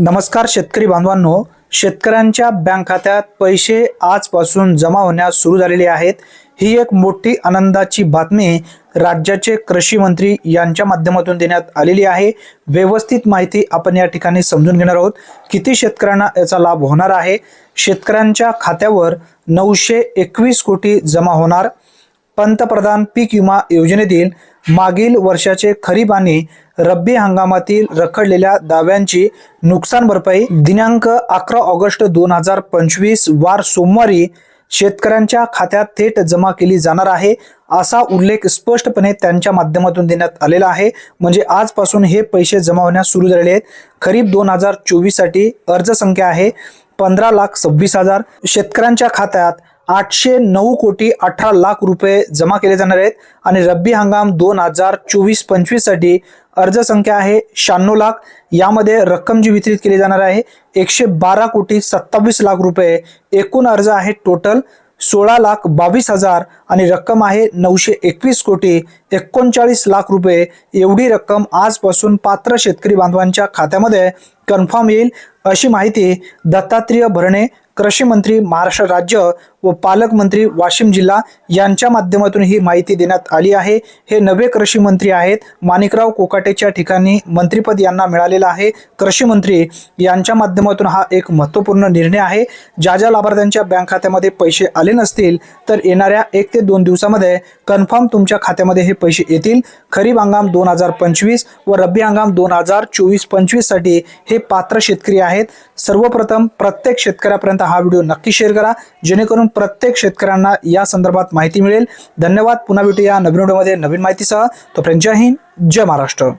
नमस्कार शेतकरी बांधवांनो शेतकऱ्यांच्या बँक खात्यात पैसे आजपासून जमा होण्यास सुरू झालेले आहेत. ही एक मोठी आनंदाची बातमी राज्याचे कृषी मंत्री यांच्या माध्यमातून देण्यात आलेली आहे. व्यवस्थित माहिती आपण या ठिकाणी समजून घेणार आहोत. किती शेतकऱ्यांना याचा लाभ होणार आहे? शेतकऱ्यांच्या खात्यावर नऊशे एकवीस कोटी जमा होणार. पंतप्रधान पीक विमा योजनेतील मागील वर्षाचे खरीप आणि रब्बी हंगामातील रखडलेल्या दाव्यांची नुकसान भरपाई दिनांक अकरा ऑगस्ट दोन हजार पंचवीस वार सोमवारी शेतकऱ्यांच्या खात्यात थेट जमा केली जाणार आहे असा उल्लेख स्पष्टपणे त्यांच्या माध्यमातून देण्यात आलेला आहे. म्हणजे आजपासून हे पैसे जमा होण्यास सुरू झालेले आहेत. खरीप दोन हजार चोवीससाठी अर्ज संख्या आहे पंधरा लाख सव्वीस हजार. शेतकऱ्यांच्या खात्यात आठशे नऊ कोटी अठरा लाख रुपये जमा केले जाणार आहेत आणि रब्बी हंगाम दोन हजार चोवीस पंचवीससाठी अर्ज संख्या आहे शहाण्णव लाख. यामध्ये रक्कम जी वितरित केली जाणार आहे एकशे बारा कोटी सत्तावीस लाख रुपये. एकूण अर्ज आहे टोटल सोळा लाख बावीस हजार आणि रक्कम आहे नऊशे एकवीस कोटी एकोणचाळीस लाख रुपये. एवढी रक्कम आजपासून पात्र शेतकरी बांधवांच्या खात्यामध्ये कन्फर्म येईल अशी माहिती दत्तात्रेय भरणे कृषी मंत्री महाराष्ट्र राज्य व पालकमंत्री वाशिम जिल्हा यांच्या माध्यमातून ही माहिती देण्यात आली आहे. हे नवे कृषी मंत्री आहेत. माणिकराव कोकाटेच्या ठिकाणी मंत्रीपद यांना मिळालेलं आहे. कृषी मंत्री यांच्या माध्यमातून हा एक महत्त्वपूर्ण निर्णय आहे. ज्या ज्या लाभार्थ्यांच्या बँक खात्यामध्ये पैसे आले नसतील तर येणाऱ्या एक ते दोन दिवसामध्ये कन्फर्म तुमच्या खात्यामध्ये हे पैसे येतील. खरीप हंगाम दोन हजार पंचवीस व रब्बी हंगाम दोन हजार चोवीस पंचवीससाठी हे पात्र शेतकरी आहेत. सर्वप्रथम प्रत्येक शेतकऱ्यापर्यंत हा व्हिडिओ नक्की शेअर करा. जेणेकरून प्रत्येक शेतकऱ्यांना या संदर्भात माहिती मिळेल. धन्यवाद. पुन्हा भेटूया नवीन व्हिडिओमध्ये. नवीन माहितीसह. तोपर्यंत जय हिंद. जय महाराष्ट्र.